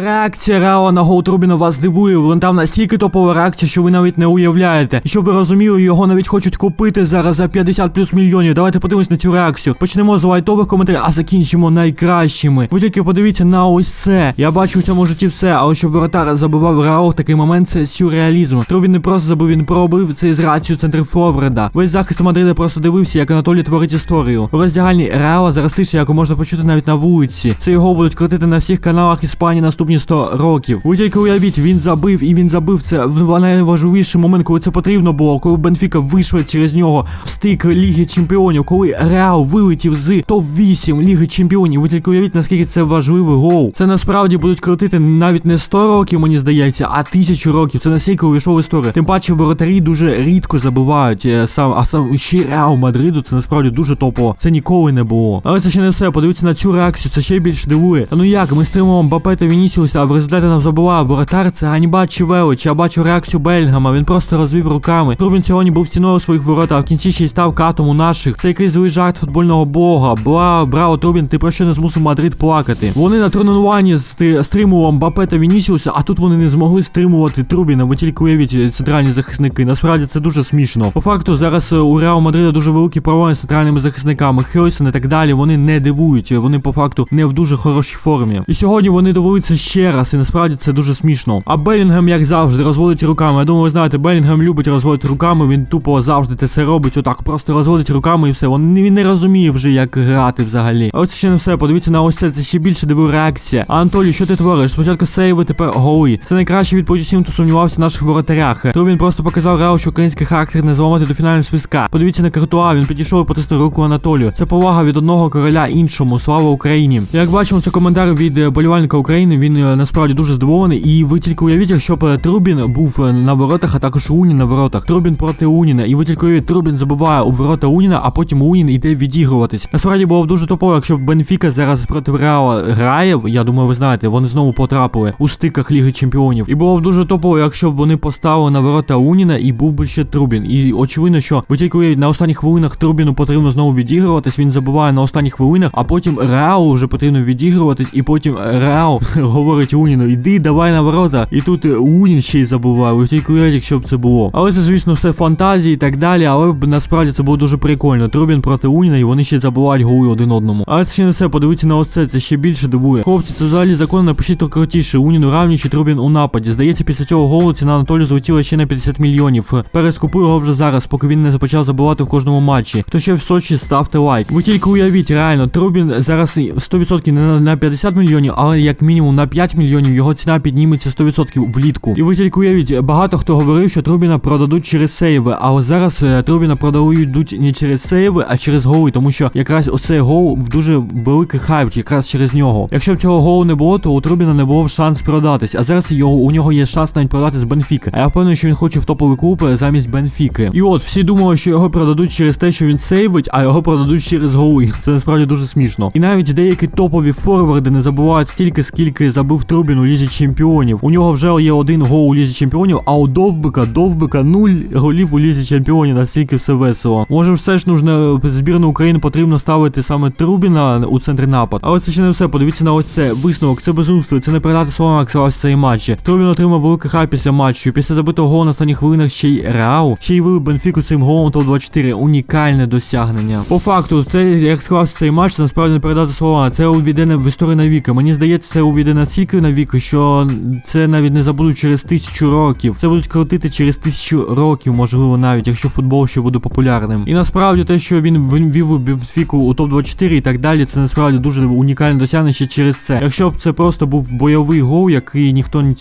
Реакція Реала на гол Трубіна вас здивує. Вон там настільки топова реакція, що ви навіть не уявляєте. І щоб ви розуміли, його навіть хочуть купити зараз за 50 плюс мільйонів. Давайте подивимось на цю реакцію. Почнемо з лайтових коментарів, а закінчимо найкращими. Ви тільки подивіться на ось це. Я бачу в цьому житті все, але щоб воротар забивав Реал в такий момент, це сюрреалізм. Трубін не просто забив, він пробив це з рацію центр Фловреда. Весь захист Мадрида просто дивився, як Анатолій творить історію. У роздягальні Реала зараз тише, яку можна почути навіть на вулиці. Це його будуть крутити на всіх каналах Іспанії наступні 100 років. Ви тільки уявіть, він забив і він забив це в найважливіший момент, коли це потрібно було, коли Бенфіка вийшла через нього в стик Ліги Чемпіонів, коли Реал вилетів з топ-8 Ліги Чемпіонів. Ви тільки уявіть, наскільки це важливий гол. Це насправді будуть крутити навіть не 100 років, мені здається, а тисячу років. Це настільки увійшов в історію. Тим паче воротарі дуже рідко забувають е, сам, а сам ще Реал Мадриду. Це насправді дуже топово. Це ніколи не було. Але це ще не все. Подивіться на цю реакцію. Це ще більш дивує. Та ну як ми стримуємо Мбаппе та Вінісіуса, а в результаті нам забуває воротар. Це ганьба чи велич. Я бачу реакцію Бельгама. Він просто розвів руками. Трубін сьогодні був стіною у своїх ворот, а в кінці ще й став катом у наших. Це якийсь злий жарт футбольного бога. Бла, браво, Трубін, ти про що не змусив Мадрид плакати. Вони на тренуванні стримували Мбаппе та Вінісіуса, а тут вони не змогли стримувати Трубіна. Ви тільки уявіть е, центральні захисники. Насправді це дуже смішно. По факту зараз е, у Реал Мадрида дуже великі проблеми з центральними захисниками. Хойсен і так далі. Вони не дивують. Вони по факту не в дуже хорошій формі. І сьогодні вони довели це ще раз, і насправді це дуже смішно. А Белінгем, як завжди, розводить руками. Я думаю, ви знаєте, Белінгем любить розводити руками. Він тупо завжди це робить. Отак просто розводить руками і все. Він, не розуміє вже, як грати взагалі. А ось ще не все. Подивіться на ось це. Це ще більше дивує реакція. А Анатолій, що ти твориш? Спочатку сейви, тепер голи. Це найкраще відповідь усім, хто сумнівався в наших воротарях. То він просто показав Реал, що український характер не зламати до фінального свистка. Подивіться на Картуа, він підійшов і потиснув руку Анатолію. Це повага від одного короля іншому. Слава Україні! Як бачимо, це коментар від болівальника України. Він е, насправді дуже здивований. І ви тільки уявіть, якщо б е, Трубін був е, на воротах, а також Унін на воротах. Трубін проти Уніна. І ви тільки уявіть, Трубін забиває у ворота Уніна, а потім Унін іде відігруватись. Насправді було б дуже топово, якщо б Бенфіка зараз проти Реала грає. Я думаю, ви знаєте, вони знову потрапили у стиках Ліги Чемпіонів. І було б дуже топово, якщо б вони поставили на ворота Уніна і був би ще Трубін. І очевидно, що ви тільки уявіть, на останніх хвилинах Трубіну потрібно знову відігруватись. Він забуває на останніх хвилинах, а потім Реалу вже потрібно відігруватись, і потім Реал говорить Уніну, іди, давай на ворота. І тут е, Унін ще й забуває. Тільки уявіть, якщо б це було. Але це, звісно, все фантазії і так далі. Але насправді це було дуже прикольно. Трубін проти Уніна, і вони ще забувають голи один одному. Але це ще не все. Подивіться на ось це, це ще більше дивує. Хлопці, це взагалі законно напишіть то крутіше. Унін у равні чи Трубін у нападі. Здається, після цього голу ціна Анатолію злетіла ще на 50 мільйонів. Перескупи його вже зараз, поки він не почав забивати в кожному матчі. Хто ще в Сочі, ставте лайк. Ви тільки уявіть, реально, Трубін зараз 100% не на 50 мільйонів, але як мінімум на 5 мільйонів його ціна підніметься 100% влітку. І ви тільки уявіть, багато хто говорив, що Трубіна продадуть через сейви, але зараз е, Трубіна продають не через сейви, а через голи, тому що якраз оцей гол в дуже великий хайп, якраз через нього. Якщо б цього голу не було, то у Трубіна не було б шанс продатись. А зараз його у нього є шанс навіть продати з Бенфіки. А я впевнений, що він хоче в топовий клуб е, замість Бенфіки. І от всі думали, що його продадуть через те, що він сейвить, а його продадуть через голи. Це насправді дуже смішно. І навіть деякі топові форварди не забувають стільки, скільки забив Трубін у лізі чемпіонів. У нього вже є один гол у лізі чемпіонів, а у Довбика, Довбика нуль голів у лізі чемпіонів. Настільки все весело. Може, все ж нужно збірну України потрібно ставити саме Трубіна у центрі напад. Але це ще не все. Подивіться на ось це. Висновок, це безумство, це не передати словами, як склався цей матч. Трубін отримав великий хайп після матчу. Після забитого голу на останніх хвилинах ще й Реал. Ще й вивів Бенфіку цим голом топ-24. Унікальне досягнення. По факту, це як склався цей матч, це насправді не передати слова. Це увійде в історію навіки. Мені здається, це увійде настільки навіки, що це навіть не забудуть через тисячу років. Це будуть крутити через тисячу років, можливо, навіть якщо футбол ще буде популярним. І насправді те, що він він вів Бенфіку у топ-24 і так далі, це насправді дуже унікальне досягнення ще через це. Якщо б це просто був бойовий гол, який ніхто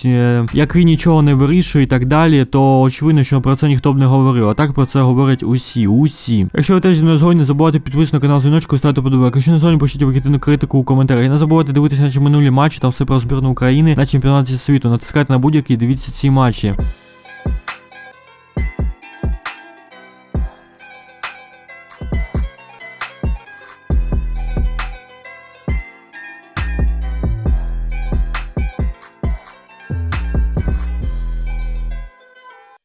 який нічого не вирішує і так далі, то очевидно, що про це ніхто б не говорив. А так про це говорять усі, усі. Якщо ви теж зі мною згодні, не забувайте підписатися на канал дзвіночку і ставити подобайку. Якщо не згодні, пишіть вихідну критику у коментарях. І не забувайте дивитися наші минулі матчі, там все про збірну України на чемпіонаті світу. Натискайте на будь-який, дивіться ці матчі.